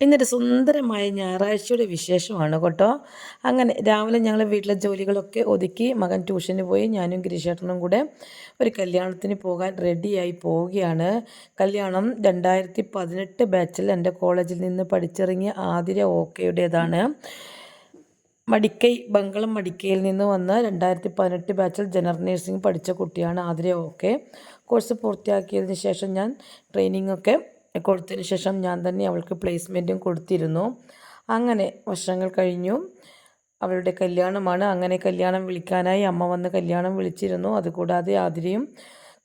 ഇന്നൊരു സുന്ദരമായ ഞായറാഴ്ചയുടെ വിശേഷമാണ് കേട്ടോ. അങ്ങനെ രാവിലെ ഞങ്ങൾ വീട്ടിലെ ജോലികളൊക്കെ ഒതുക്കി മകൻ ട്യൂഷന് പോയി ഞാനും ഗിരിശേട്ടനും കൂടെ ഒരു കല്യാണത്തിന് പോകാൻ റെഡിയായി പോവുകയാണ്. കല്യാണം രണ്ടായിരത്തി പതിനെട്ട് ബാച്ചിൽ എന്റെ കോളേജിൽ നിന്ന് പഠിച്ചിറങ്ങിയ ആതിര ഓക്കെയുടേതാണ്. മടിക്കൈ ബംഗളം മടിക്കയിൽ നിന്ന് വന്ന് രണ്ടായിരത്തി പതിനെട്ട് ബാച്ചിൽ ജനറൽ നഴ്സിംഗ് പഠിച്ച കുട്ടിയാണ് ആതിര ഓക്കെ. കോഴ്സ് പൂർത്തിയാക്കിയതിന് ശേഷം ഞാൻ ട്രെയിനിങ് ഒക്കെ കൊടുത്തതിന് ശേഷം ഞാൻ തന്നെ അവൾക്ക് പ്ലേസ്മെന്റും കൊടുത്തിരുന്നു. അങ്ങനെ വർഷങ്ങൾ കഴിഞ്ഞു. അവളുടെ കല്യാണമാണ്. അങ്ങനെ കല്യാണം വിളിക്കാനായി അമ്മ വന്ന് കല്യാണം വിളിച്ചിരുന്നു. അതുകൂടാതെ ആതിരയും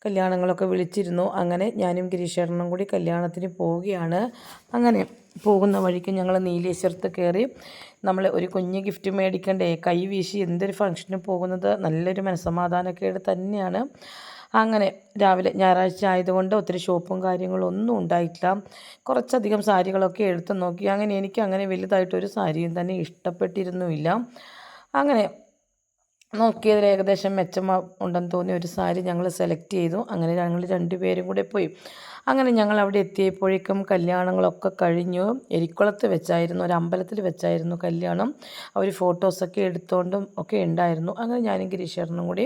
കല്യാണങ്ങളൊക്കെ വിളിച്ചിരുന്നു. അങ്ങനെ ഞാനും ഗിരീഷേട്ടനും കൂടി കല്യാണത്തിന് പോവുകയാണ്. അങ്ങനെ പോകുന്ന വഴിക്ക് ഞങ്ങൾ നീലേശ്വരത്ത് കയറി നമ്മൾ ഒരു കുഞ്ഞ് ഗിഫ്റ്റ് മേടിക്കണ്ടേ? കൈ വീശി എന്തൊരു ഫംഗ്ഷന് പോകുന്നത്? നല്ലൊരു മനസ്സമാധാനക്കേട് തന്നെയാണ്. അങ്ങനെ രാവിലെ ഞായറാഴ്ച ആയതുകൊണ്ട് ഒത്തിരി ഷോപ്പും കാര്യങ്ങളും ഒന്നും ഉണ്ടായിട്ടില്ല. കുറച്ചധികം സാരികളൊക്കെ എടുത്ത് നോക്കി. അങ്ങനെ എനിക്ക് അങ്ങനെ വലുതായിട്ടൊരു സാരിയും തന്നെ ഇഷ്ടപ്പെട്ടിരുന്നുമില്ല. അങ്ങനെ നോക്കിയതിൽ ഏകദേശം മെച്ചം ഉണ്ടെന്ന് തോന്നിയ ഒരു സാരി ഞങ്ങൾ സെലക്ട് ചെയ്തു. അങ്ങനെ ഞങ്ങൾ രണ്ടുപേരും കൂടെ പോയി. അങ്ങനെ ഞങ്ങൾ അവിടെ എത്തിയപ്പോഴേക്കും കല്യാണങ്ങളൊക്കെ കഴിഞ്ഞു. എരിക്കുളത്ത് വെച്ചായിരുന്നു ഒരു അമ്പലത്തിൽ വെച്ചായിരുന്നു കല്യാണം. അവർ ഫോട്ടോസൊക്കെ എടുത്തുകൊണ്ടും ഒക്കെ ഉണ്ടായിരുന്നു. അങ്ങനെ ഞാനും ഗിരീശ്വരനും കൂടി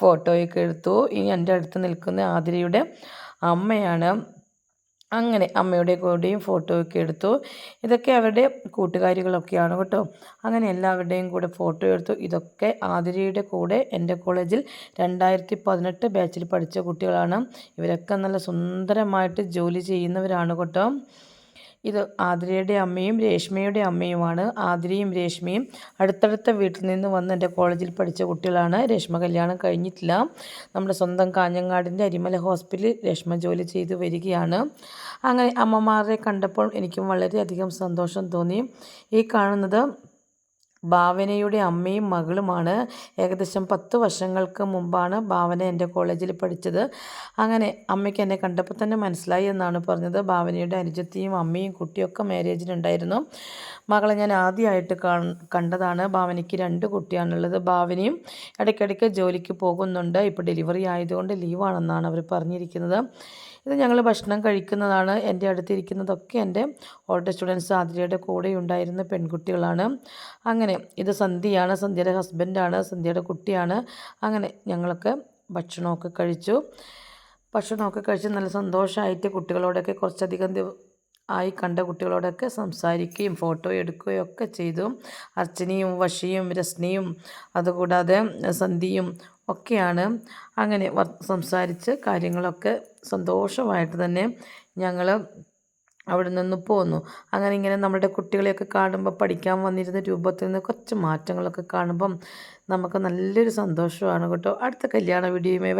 ഫോട്ടോയൊക്കെ എടുത്തു. ഇനി എന്റെ അടുത്ത് നിൽക്കുന്ന ആതിരയുടെ അമ്മയാണ്. അങ്ങനെ അമ്മയുടെ കൂടെയും ഫോട്ടോയൊക്കെ എടുത്തു. ഇതൊക്കെ അവരുടെ കൂട്ടുകാരികളൊക്കെയാണ് കേട്ടോ. അങ്ങനെ എല്ലാവരുടെയും കൂടെ ഫോട്ടോ എടുത്തു. ഇതൊക്കെ ആതിരയുടെ കൂടെ എന്റെ കോളേജിൽ രണ്ടായിരത്തി പതിനെട്ട് ബാച്ചിൽ പഠിച്ച കുട്ടികളാണ്. ഇവരൊക്കെ നല്ല സുന്ദരമായിട്ട് ജോലി ചെയ്യുന്നവരാണ് കേട്ടോ. ഇത് ആതിരയുടെ അമ്മയും രേഷ്മയുടെ അമ്മയുമാണ്. ആതിരയും രേഷ്മയും അടുത്തടുത്ത വീട്ടിൽ നിന്ന് വന്ന് എന്റെ കോളേജിൽ പഠിച്ച കുട്ടികളാണ്. രേഷ്മ കല്യാണം കഴിഞ്ഞിട്ടില്ല. നമ്മുടെ സ്വന്തം കാഞ്ഞങ്ങാടിന്റെ അരിമല ഹോസ്പിറ്റലിൽ രേഷ്മ ജോലി ചെയ്ത് വരികയാണ്. അങ്ങനെ അമ്മമാരെ കണ്ടപ്പോൾ എനിക്കും വളരെയധികം സന്തോഷം തോന്നി. ഈ കാണുന്നത് ഭാവനയുടെ അമ്മയും മകളുമാണ്. ഏകദേശം പത്ത് വർഷങ്ങൾക്ക് മുമ്പാണ് ഭാവന എന്റെ കോളേജിൽ പഠിച്ചത്. അങ്ങനെ അമ്മയ്ക്ക് എന്നെ കണ്ടപ്പോൾ തന്നെ മനസ്സിലായി എന്നാണ് പറഞ്ഞത്. ഭാവനയുടെ അനുജത്തിയും അമ്മയും കുട്ടിയൊക്കെ മാരേജിനുണ്ടായിരുന്നു മകളെ ഞാൻ ആദ്യമായിട്ട് കണ്ടതാണ്. ഭാവനയ്ക്ക് രണ്ട് കുട്ടിയാണുള്ളത്. ഭാവനയും ഇടയ്ക്കിടയ്ക്ക് ജോലിക്ക് പോകുന്നുണ്ട്. ഇപ്പോൾ ഡെലിവറി ആയതുകൊണ്ട് ലീവാണെന്നാണ് അവർ പറഞ്ഞിരിക്കുന്നത്. ഇത് ഞങ്ങൾ ഭക്ഷണം കഴിക്കുന്നതാണ്. എന്റെ അടുത്തിരിക്കുന്നതൊക്കെ എന്റെ ഓൾഡ് സ്റ്റുഡൻസ് ആതിരയുടെ കൂടെ ഉണ്ടായിരുന്ന പെൺകുട്ടികളാണ്. അങ്ങനെ ഇത് സന്ധ്യയാണ്. സന്ധ്യയുടെ ഹസ്ബൻഡാണ്. സന്ധ്യയുടെ കുട്ടിയാണ്. അങ്ങനെ ഞങ്ങളൊക്കെ ഭക്ഷണമൊക്കെ കഴിച്ചു. ഭക്ഷണമൊക്കെ കഴിച്ച് നല്ല സന്തോഷമായിട്ട് കുട്ടികളോടൊക്കെ കുറച്ചധികം ആയി കണ്ട കുട്ടികളോടൊക്കെ സംസാരിക്കുകയും ഫോട്ടോ എടുക്കുകയും ഒക്കെ ചെയ്തു. അർച്ചനയും വഷിയും രശ്നിയും അതുകൂടാതെ സന്ധിയും ഒക്കെയാണ് അങ്ങനെ സംസാരിച്ച് കാര്യങ്ങളൊക്കെ സന്തോഷമായിട്ട് തന്നെ ഞങ്ങൾ അവിടെ നിന്ന് പോന്നു. അങ്ങനെ ഇങ്ങനെ നമ്മുടെ കുട്ടികളെയൊക്കെ കാണുമ്പോൾ പഠിക്കാൻ വന്നിരുന്ന രൂപത്തിൽ നിന്ന് കുറച്ച് മാറ്റങ്ങളൊക്കെ കാണുമ്പം നമുക്ക് നല്ലൊരു സന്തോഷമാണ് കേട്ടോ. അടുത്ത കല്യാണ വീഡിയോയുമായി